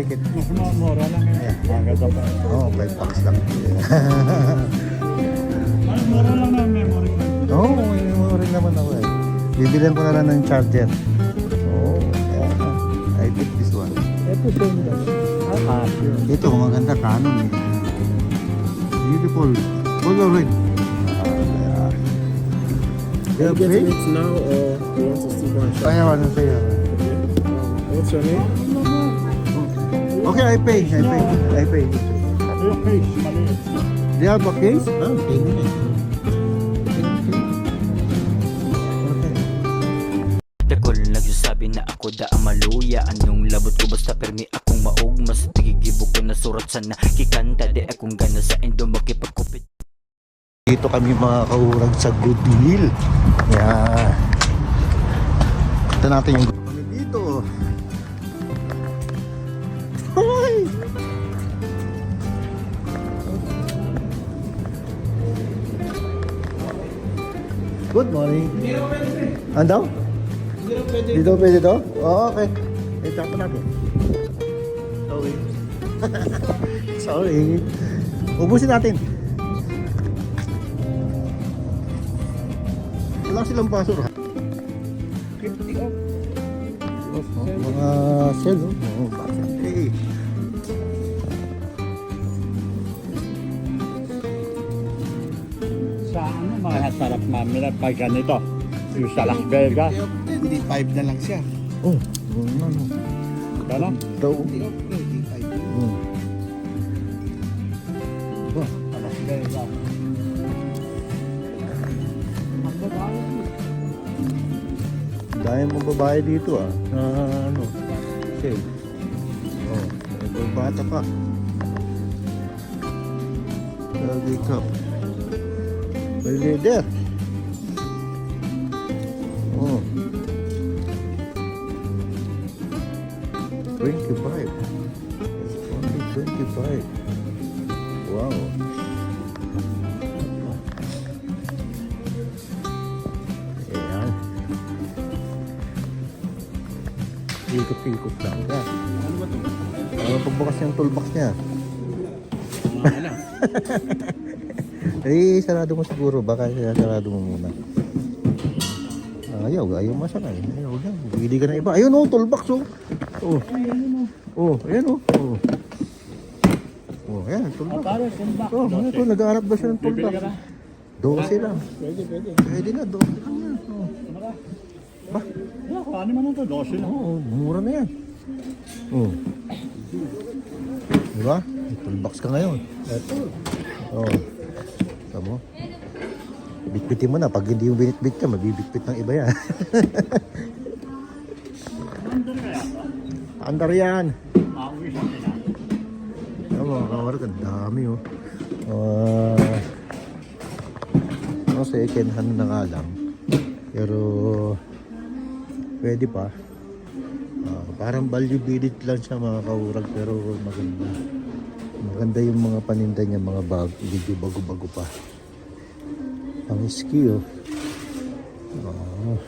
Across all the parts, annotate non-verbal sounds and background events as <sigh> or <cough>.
ticket. Mas mura lang eh. Maganda pa. <laughs> Oo, oh, 5 bucks lang. Ay, mura lang na memory. Oo, oh, may memory naman ako eh. Bibilihan ko na lang ng charger. Oo, oh, I pick this one. Ito ganda. Ah. Ito, maganda Canon eh. Beautiful. Color red. Ah, yeah. Are you getting it now or you want to still go and shop? Kaya ano sa'yo? What's your name? Okay, I pay. I pay. I pay. Yung case, maliit. Do you have a case? Ah, okay. Okay. Dakol nagsasabi na ako da ang maluya Anong labot ko basta permi akong maog Mas tigigibo ko na surat sa nakikanta Di akong gana sa endo makipagkupit Dito kami mga kaurag sa Goodwill. Yan. Ito natin yung Good morning. Andaw? Dito pwede to? Oo, okay. Eh, pa natin. Sorry. <laughs> Sorry. Ubusin natin. Wala silang basura. 50 off. Oh, mga sale, oh. Oh, bakit eh? Sa ano, mga sarap mamila pag ganito. Yung sa Las Vegas. Hindi, 5 na lang siya. Oh, oh, no, no. Gano'n? Ito, oh. Hindi, hindi, 5. Hmm. Ba, Sa Las Vegas. Dahil mo babae dito ah. Na ano, sale. Oh, may bata pa. Lagi cup. May leader. Oh. 25. It's only 25. Wow. Ayan. Ikot-ikot lang. Yan. Ano ba ito? Ano pagbukas yung toolbox niya? Ano? <laughs> Eh, sarado mo siguro. Baka sarado mo muna. Ayaw, ayaw masakay. Ayaw yan. Hindi ka na iba. Ayun oh, toolbox oh. Oh. Oh, ayan oh. Oh. Oh, ayan, toolbox. Oh, ano ito, nag-aarap ba siya ng toolbox? ka na? 12 lang. Pwede, pwede. Pwede na, 12 lang yan. Oh. Ba? Ano man ito, 12 lang. Oo, mura na yan. Oh. Diba? Toolbox ka ngayon. Ito. Oo. Tama mo? Bitbitin mo na. Pag hindi yung binitbit ka, mabibitbit ng iba yan. Andar yan. Ayan mga kawarak, ang dami oh. Uh, no, second hand na nga lang. Pero, pwede pa. Ah, parang value bidit lang siya mga kaurag pero maganda. Maganda yung mga paninda niya, mga bag, medyo bago-bago pa. Ang ski oh. Ah.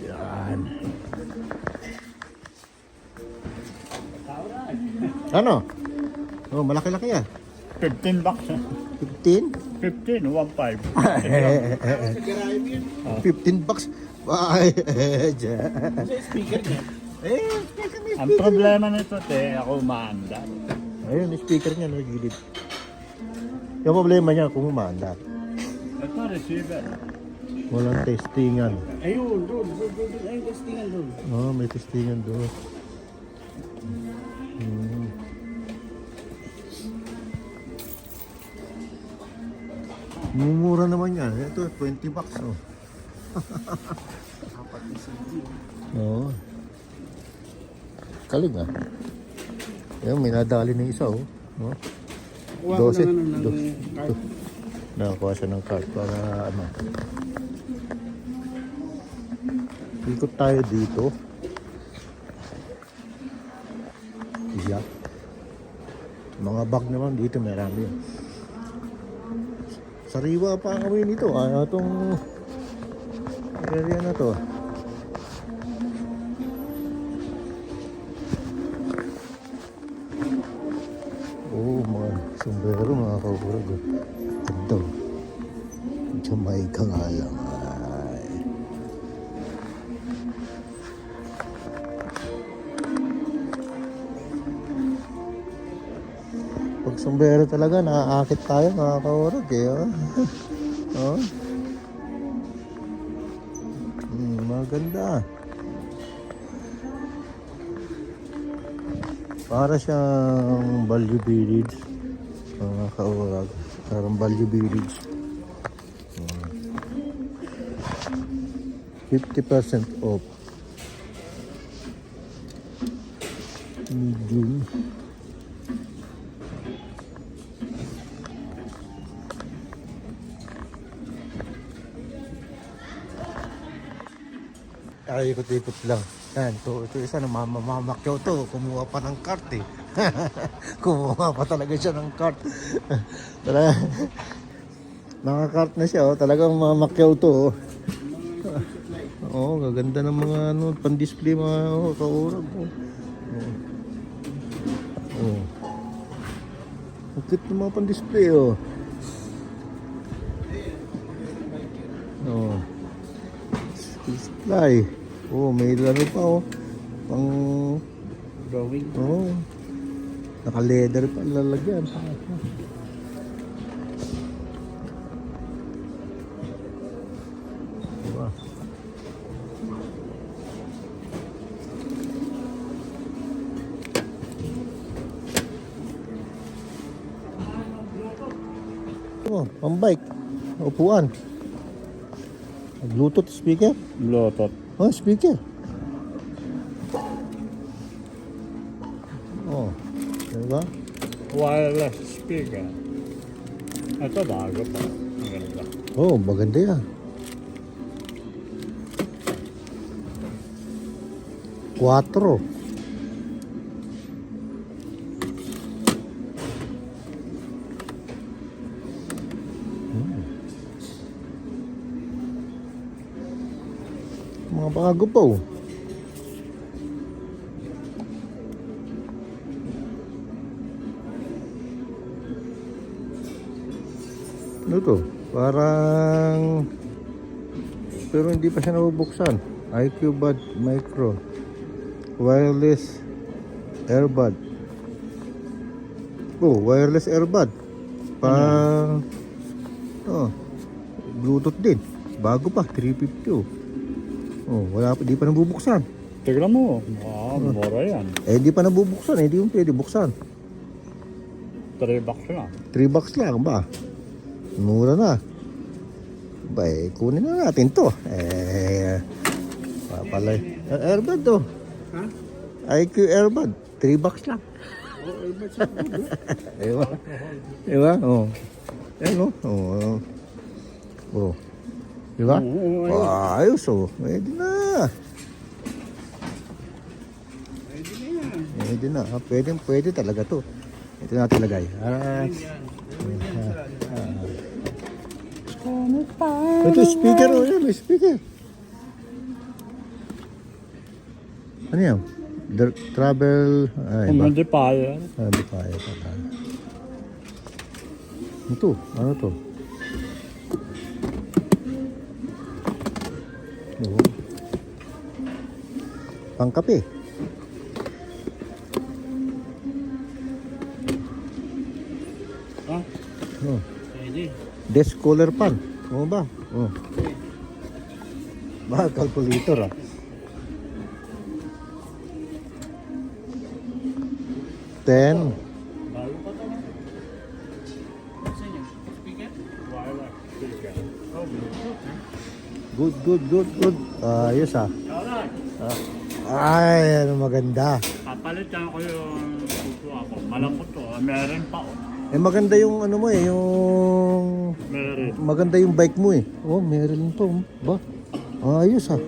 Yan. Ano? Oh, malaki-laki yan. 15 bucks. eh. 15? 15, 1.5. 15 bucks. Diyan. <laughs> Speaker niya. Eh. Ang problema nito, te, ako umaanda. Ayun, yung speaker niya nagilid. Yung problema niya kung umanda. Ito, receiver. Walang testingan. Ayun, doon. Doon, doon, doon. Ayun, testingan doon. Oh, may testingan doon. Hmm. Mumura naman yan. Ito, 20 bucks. Oh. <laughs> Apat na CD. Oo. Kaling ah. Ayun, may nadali na isa oh. oh. Kuha ko ng ano, ng card. Nakakuha siya ng card para ano. Ikot tayo dito. Yeah. Mga bag naman dito marami. Sariwa pa ang amoy nito. Ah, itong area na to. Sombrero mga kaurag. oh. Ganda. oh. Jamaica nga lang. Ay. Pag sombrero talaga, naaakit tayo mga kaurag eh. Oh. <laughs> oh. Hmm, maganda. Para siyang Value Village. Mga kaurag. Parang Value Village. Hmm. 50% off. Medium. Ay, ikot-ikot lang. Yan, ito, ito isa na mamamakyaw to. Kumuha pa ng cart eh. <laughs> Kumuha pa talaga siya ng cart. <laughs> Talaga. Naka-cart na siya oh. Talagang mamamakyaw to oh. Oo, <laughs> oh, gaganda ng mga ano, pan-display mga oh, kaurag. Oh. Oh. oh. Ang cute ng mga pan-display oh. Oh. Display. Oh, may ano pa oh. Pang Drawing. oh. Naka-leather pa lalagyan. Diba? Oh, pang bike. Upuan. Bluetooth speaker. Bluetooth. Oh, speaker. Oh, diba? Wireless speaker. Ito bago pa. Ang ganda. Oh, maganda yan. Quattro. Hmm. Mga bago pa oh. Ano to? Parang... Pero hindi pa siya nabubuksan. IQ Bud Micro. Wireless earbud. Oh, wireless earbud. Pang... Oh, Bluetooth din. Bago pa, 350 oh. Oh, wala pa, di pa nabubuksan. Tignan mo. Ah, mura yan. Eh, di pa nabubuksan, eh, di mo pwede buksan. 3 bucks na. 3 bucks lang ba? Mura na. Ba, eh, kunin na natin to. Eh, papalay. Eh, Airbud to. Ha? IQ Airbud. 3 bucks lang. Oh, earbuds are good. eh. Diba? Diba? Oh. Ayan oh. Oh. Oh. Diba? Oo, Oh, ayos oh. Pwede na. Pwede na yan. Pwede na. Ah, Pwede, pwede talaga to. Ito natin lagay. Ah, ito speaker oh. Yan, may speaker. Ano yan? The travel... Ay, ba? Hindi pa yan. Ah, di pa. Ah. Ito. Ano to? Pangkape. Ha? Oh. Pwede. Desk cooler pan. Oo ba? Oh. Ba, calculator ah. Ten. Good, good, good, good. Ayos ah. Alright. Ay, ano maganda. Papalitan ko yung puso ako. Malambot to. Ah, Meron pa. oh. Eh maganda yung ano mo eh, yung Meron. maganda yung bike mo eh. Oh, meron to. Ba? Ayos ah.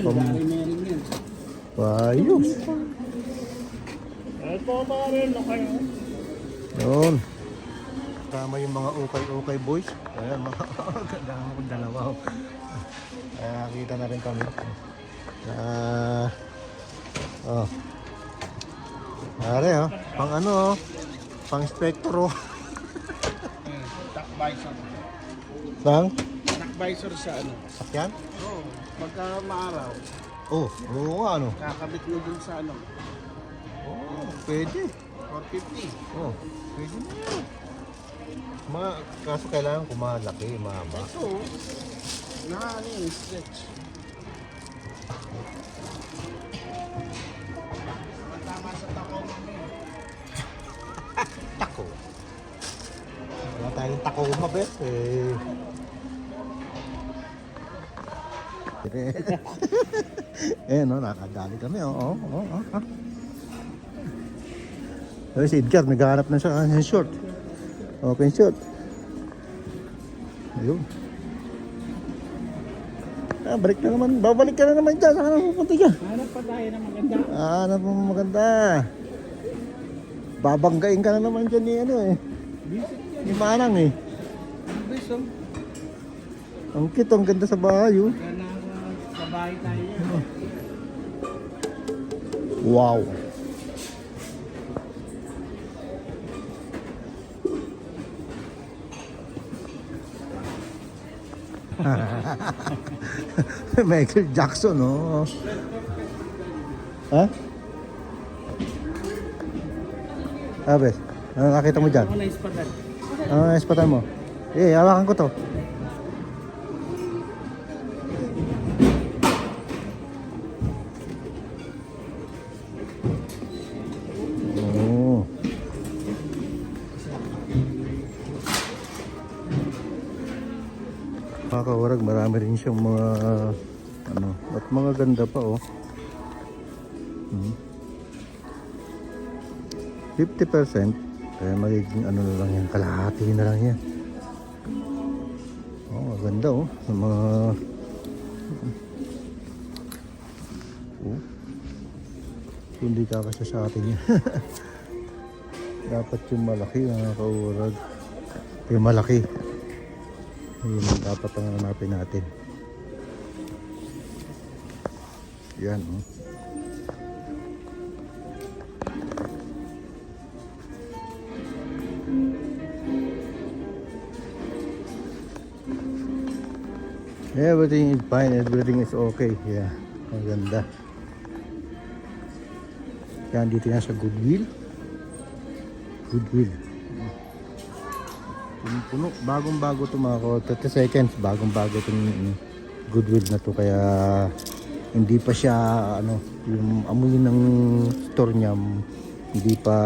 Pam, yan. ayos. Ito pa rin na kayo. Yun. Tama yung mga ukay-ukay boys. Ayan, mga <laughs> dalawa. oh. Kaya kita na rin kami. Ah. oh. Pare oh, pang ano oh. pang inspector oh. <laughs> Duck visor. Bang? Duck visor sa ano? Sakyan? Oo. Pagka maaraw, Oh, oo nga ano. kakabit mo dun sa ano. Oh, pwede. 450. Oh, pwede na yun. Ma, kaso kailangan kumalaki, mahaba. Ito, na ano yung stretch. Tama sa tako mamaya. Tako. Wala tayong tako mabes eh. <laughs> eh no, nakadali kami. Oo, oo, oo. oo. Eh, si Edgar, naghahanap na siya ng short. Open short. Ayun. Ah, balik na naman. Babalik ka na naman dyan. Saan ka na pupunta dyan? Hanap pa tayo na maganda. Ah, ano po maganda? Babanggain ka na naman dyan ni ano eh. Ni Manang eh. Ang cute, ang ganda sa bahay oh. gana sa bahay tayo. Wow. <laughs> Michael Jackson, oh. Ha? Abes, ano nakita mo dyan? Ako na ispatan. Ano na ispatan mo? Eh, hawakan ko to. Siyang mga ano, at mga ganda pa oh. Hmm. 50% kaya magiging ano na lang yan, kalahati na lang yan. Oh, maganda oh. Sa mga oh. Hindi kakasya sa atin yan. <laughs> Dapat yung malaki mga kaurag. Yung malaki. Yun dapat ang hanapin natin. Yan oh. Everything is fine, everything is okay. Yeah, ang ganda. Yan, dito yan sa Goodwill. Goodwill. Puno, bagong bago to mga ko. 30 seconds, bagong bago itong Goodwill na to. Kaya hindi pa siya, ano, yung amoy ng store niya, hindi pa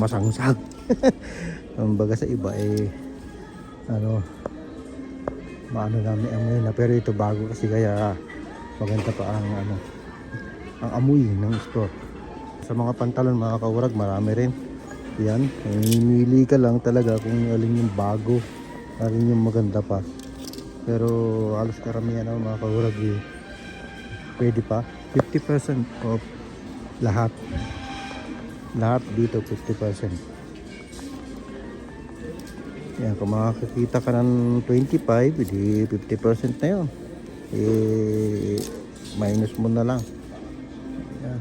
masangsag. <laughs> Ang baga sa iba eh, ano, maano namin amoy na. Pero ito bago kasi kaya maganda pa ang ano ang amoy ng store. Sa mga pantalon mga kaurag marami rin. Yan mamimili ka lang talaga kung alin yung bago alin yung maganda pa. Pero halos karamihan ng mga kaurag eh, pwede pa 50% off lahat lahat dito 50% yan, kung makakakita ka ng 25, di 50% na yun. Eh, minus mo na lang. Yan.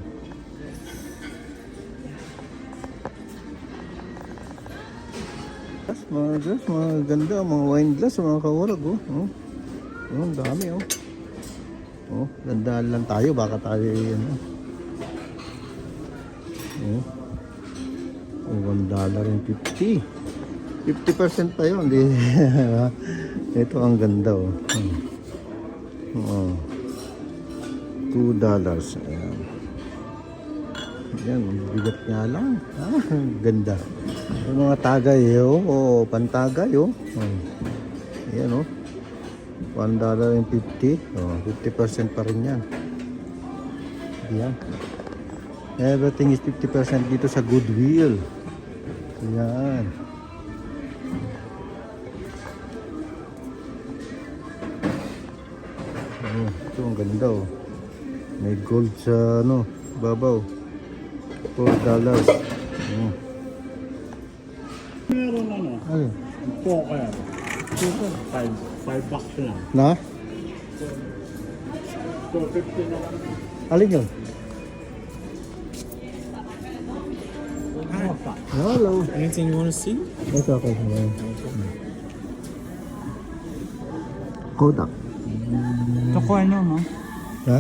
Glass, mga glass, mga ganda, mga wine glass, mga kawalag, oh. Oh, oh dami, oh. Oh, gandaan lang tayo, baka tayo, ano. Oh. Oh, one dollar and 50. 50% pa yun. Di, <laughs> ito ang ganda oh. Hmm. Oh. 2 dollars. Ayan. Yan, bigat nga lang. Ah, <laughs> ganda. Yung mga tagay oh. Oh, pantagay oh. Hmm. Ayan oh. 1 dollar and 50. Oh, 50% pa rin yan. Yan. Everything is 50% dito sa Goodwill. Yan. Oh, ito ang ganda oh. May gold sa ano, babaw. 4 dollars. Oh. Meron ano, Ano? poker. Five, five bucks lang. Na? 250 na lang. Alin yun? Ano? Hello. Anything you want to see? Ito okay. Yeah. Kodak. Ito ko ano, no? Ha?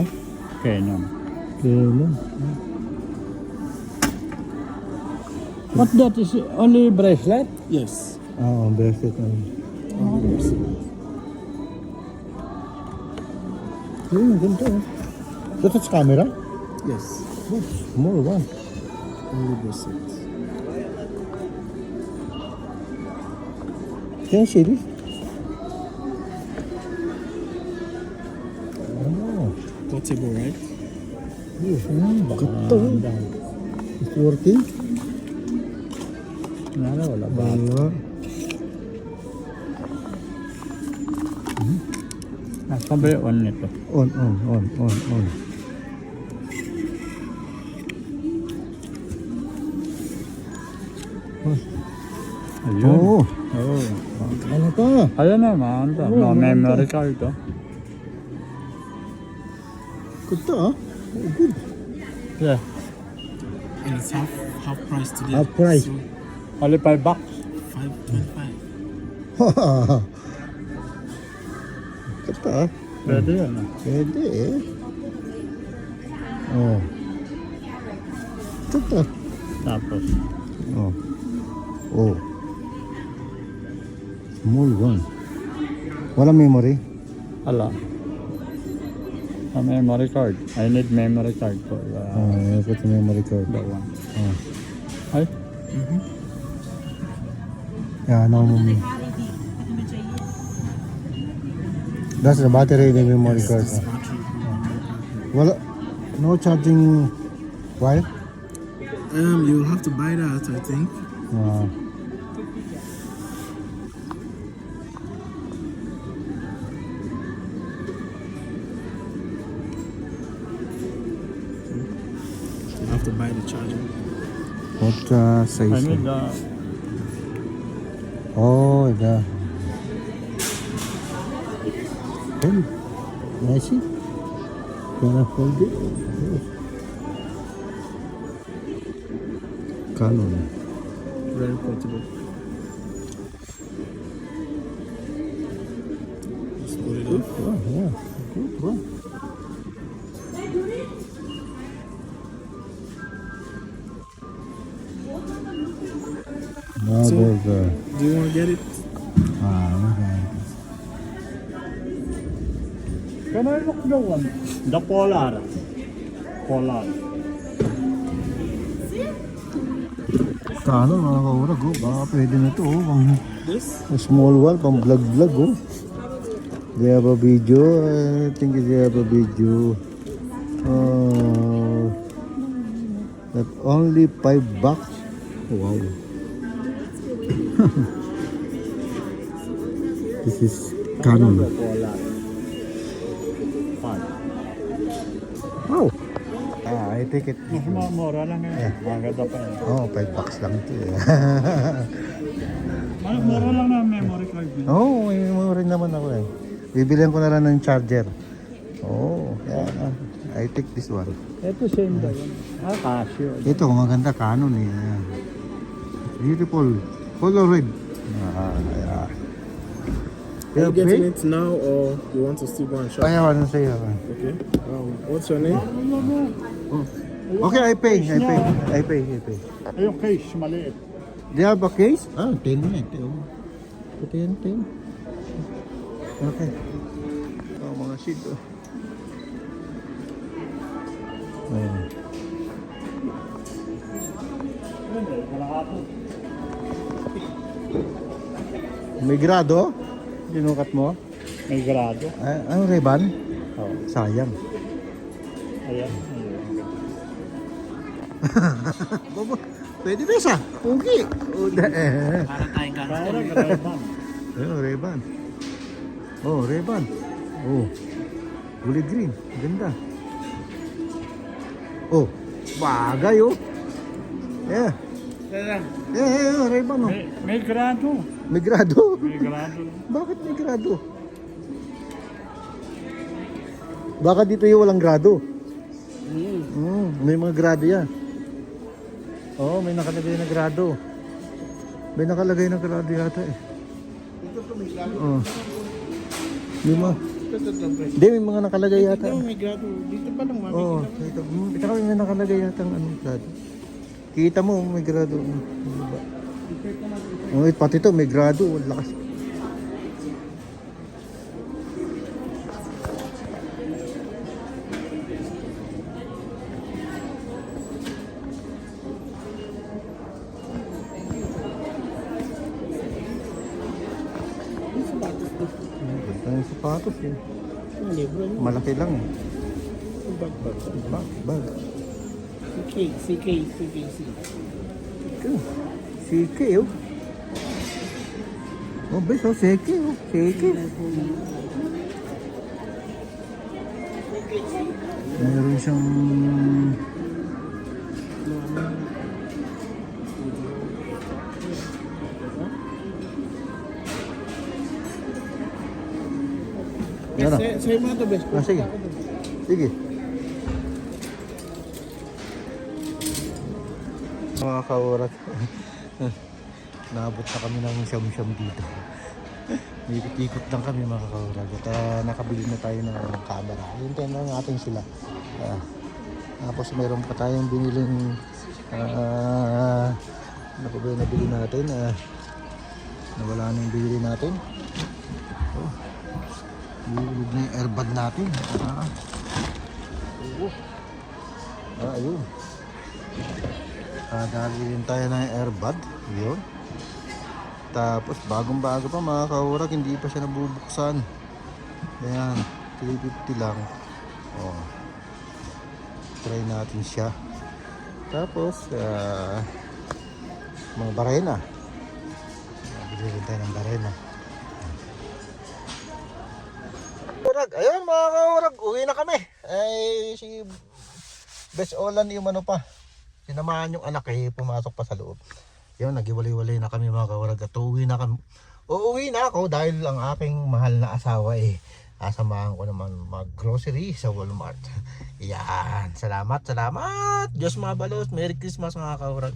Canon. Kailan? What that is only bracelet? Yes. Ah, ang bracelet. Oh, yes. Yun, ganito. oh. Ito sa camera? Yes. Oh, small one. Only bracelet. Can see this? Oh, Portable, right? yes. Mm. It's working? Wala, wala? Wala. Ano Pabili on nito. On, on, on, on, on. Ayun. Oo. Oo. Ano to? Ayan na, maanda. Oo, No memory card oh. to. Good ah. Good. Yeah. And it's half, half price today. Half price. So Only 5 bucks. 5.25. Ito ah. Pwede yan. Ah. Pwede eh. Oh. Ito pa. Tapos. Oh. Oh. Small one. Wala memory? Wala. A memory card. I need memory card for the... Uh, oh, yeah, put the memory card. That one. Oh. Ay? Mm -hmm. Yeah, no memory. That's the battery in the memory card. This battery. Wala. No charging wire? Um, you'll have to buy that, I think. Ah. You have to buy the charger. What uh, I size? need uh, Oh, yeah. Hey, nice. Can I hold it? Yes. Canon. Very portable. Just put it off. Oh, yeah. Good one. The one? The polar. Polar. Canon, mga kaurag, oh. Baka pwede na to, oh. Pang, This? a small one, pang vlog-vlog, oh. They have a video. I think they have a video. Uh, that only five bucks. Wow. <laughs> this is Canon. Take it. Mas ma- mura lang yan. Maganda pa yan. Oh, five bucks lang ito eh. Ma- Mura lang na memory card niya. Oo, oh, may rin naman ako eh. Bibilihan ko na lang ng charger. Oo, oh, yeah. I take this one. Ito same ba yun? Ah, Casio. Ito, maganda Canon eh. Beautiful. Color red. Ah, yeah. Are you getting it now or you want to still go and shop? Ayaw, ano sa'yo? Okay. Um, what's your name? Okay, I pay. I pay. I pay. I pay. Ay, yung case, maliit. They have a case? Ah, 10 na ito. Ito yan, 10. Okay. Oh, mga seat. Oh. Ayan. May grado? Dinukat mo? May grado. Ay, ano, Reban? Oh. Sayang. Ayan. <laughs> Pwede ba isa? Pugi. O, da, <laughs> eh. Parang Ray-Ban. Oh, Reban. Oh, Reban. Oh. Kulay green. Ganda. Oh, bagay oh. Yeah. Yeah, yeah, yeah, Reban oh. May, may grado. May grado. May grado. Bakit may grado? Baka dito yung walang grado. Mm, may mga grado yan. Oo, may nakalagay na grado. May nakalagay na grado yata eh. Ito to may grado. Oo. Ito to to pre. Hindi, may mga nakalagay yata. Ito may grado. Dito pa lang mami. Oo, dito. Mm, Tsaka may nakalagay yata ang ano, grado. Kita mo, may grado. Mm, diba? Oh, eh, pati to, may grado. Ang lakas. Yung sapatos eh. Ang. Malaki lang eh. Ang bag bag. Bag, bag. CK, CK, CKC. Sike oh. Oh, bes, oh, sike oh. Sike. Meron siyang... Yan. Sa- Sa'yo mga to best. Ah, sige. Sige. Mga kaurat. <laughs> Naabot na kami ng siyam-siyam dito. <laughs> Ikot-ikot lang kami mga kaurat. At ah, nakabili na tayo ng camera. Hintayin lang natin sila. Ah, tapos meron pa tayong biniling ah, ano ba yung nabili natin? Ah, nawala na yung binili natin. Oh. Na yung airbag natin. Ah. Oo. Ah, ayun. Ah, dali rin tayo ng airbag. Yun. Tapos bagong bago pa mga kaurag, hindi pa siya nabubuksan. Ayan, 350 lang. Oh. Try natin siya. Tapos, ah, mga barena. Bili rin tayo ng barena. Kaurag, ayun mga kaurag, uwi na kami. Ay, si Best Olan yung ano pa. Sinamahan yung anak eh, pumasok pa sa loob. Yun, nagiwalay-walay na kami mga kaurag at uuwi na kami. Uuwi na ako dahil ang aking mahal na asawa eh, asamahan ko naman mag-grocery sa Walmart. <laughs> Yan, salamat, salamat. Diyos mabalos, Merry Christmas mga kaurag.